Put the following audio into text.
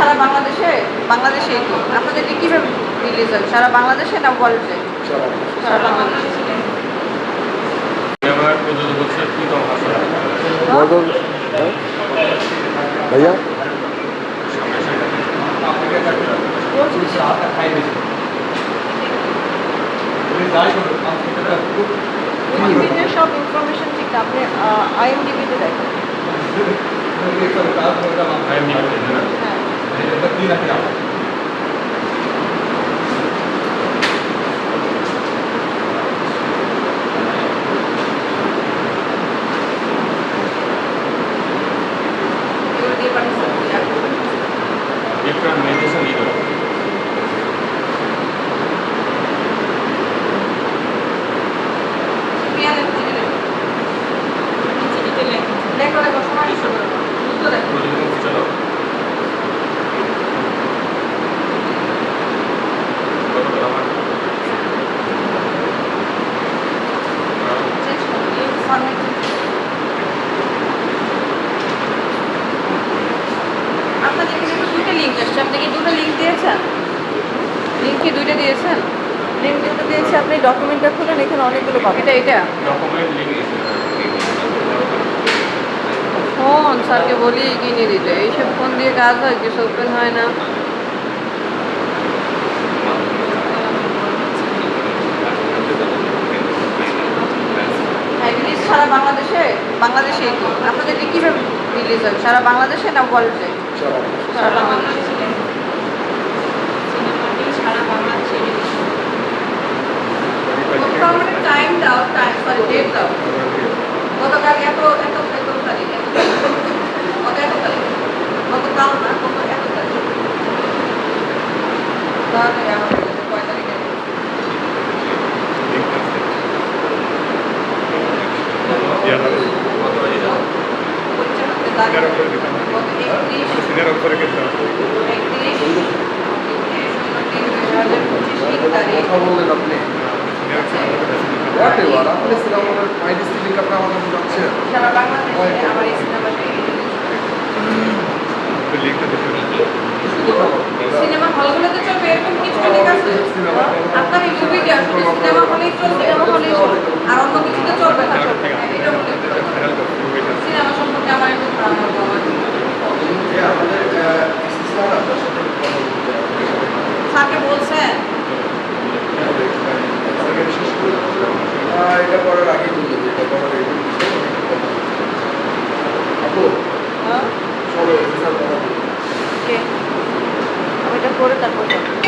সারা বাংলাদেশে বাংলাদেশে তো। আপনাদের কি কীভাবে রিলিজ হবে? সারা বাংলাদেশে না ওয়ার্ল্ডে সারা বাংলাদেশে। হ্যাঁ? ভাইয়া? সব ইনফরমেশন ঠিক না আপনি আইএমডিবিতে দেখেন। আমি vida que hago. Yo creo que no salido. Link আসছে আপনি কি দুটো লিঙ্ক দিয়েছেন? লিঙ্ক কি দুইটা দিয়েছেন? লিঙ্ক দুটো দিয়েছে আপনি ডকুমেন্টটা খুলেন এখানে অনেকগুলো পাবেন এটা এটা? ফোন স্যারকে বলি কিনে দিতে। এইসব ফোন দিয়ে কাজ হয় কিছু ওপেন হয় না। সারা বাংলাদেশে বাংলাদেশেই তো আপনাদের কি কীভাবে রিলিজ হবে সারা বাংলাদেশে না ওয়ার্ল্ডে সারা বাংলাদেশে। টাইম দাও টাইম সরি ডেট দাও গতকাল এত এত এত তারিখ। এত এত তারিখ। গতকাল না গত এত তারিখ। তাহলে আমাদের কয় তারিখে? পরীক্ষা গত একত্রিশ একত্রিশ দুই হাজার পঁচিশ কথা বললেন সিনেমা হলগুলোতে চলবে এরকম কিছু লিখ আছে আপনার এই মুভিটা শুধু সিনেমা হলেই চলবে সিনেমা হলেই চলবে আর অন্য কিছুতে চলবে না চলবে না এটা বলে সিনেমা সম্পর্কে আমার একটু ধারণা দেওয়া আমাদের স্যার আপনার সাথে কথা বলতে স্যারকে বলছেন এটা করার আগে বলল যে এটা করার আগে আপু হ্যাঁ? কথা এটা করে তারপর।